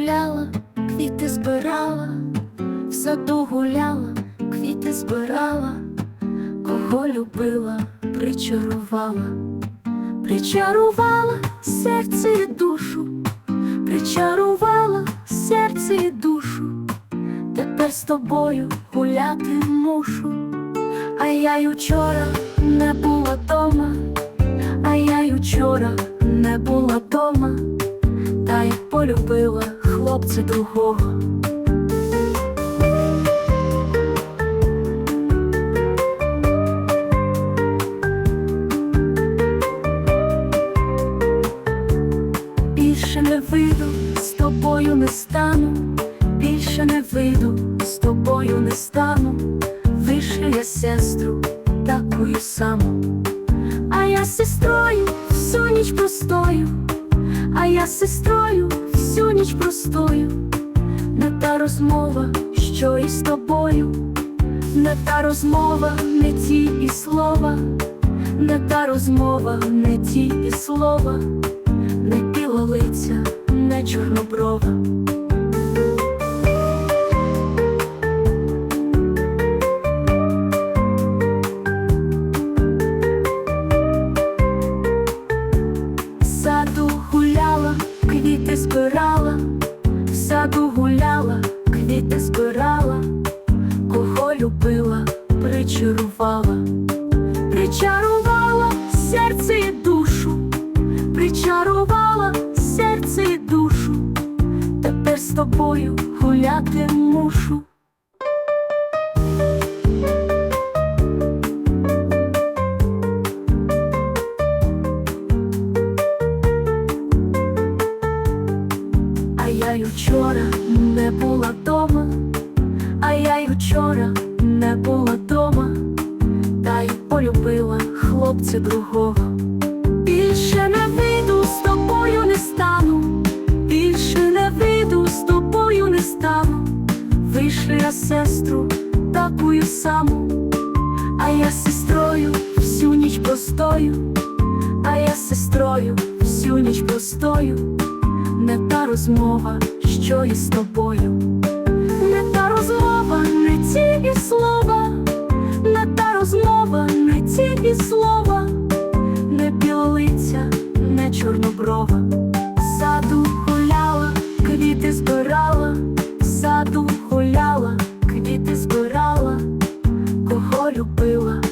гуляла, квіти збирала, в саду гуляла, квіти збирала, кого любила, причарувала, причарувала серце і душу, причарувала серце і душу, тепер з тобою гуляти мушу, а я й учора не була дома, а я й учора не була дома. Та й полюбила хлопця другого. Більше не вийду, з тобою не стану, більше не вийду, з тобою не стану, вишлю я сестру такою саму, а я сестрою всю ніч простою. А я сестрою всю ніч простою, не та розмова, що і з тобою, не та розмова, не ті і слова, не та розмова, не ті і слова, не пілолиця, не чорноброва. Квіти збирала, в саду гуляла, квіти збирала, кого любила, причарувала, причарувала серце і душу, причарувала серце і душу, тепер з тобою гуляти мушу. Я й учора не була дома, а я й учора не була дома, та й полюбила хлопця другого. Більше не вийду, з тобою не стану, більше не вийду, з тобою не стану. Вийшли я сестру такою саму, а я сестрою всю ніч простою, а я сестрою всю ніч простою. Не розмова, що і з тобою, не та розмова, не ті і слова, не та розмова, не ті і слова, не білолиця, не чорноброва. Саду гуляла, квіти збирала, саду гуляла, квіти збирала, кого любила.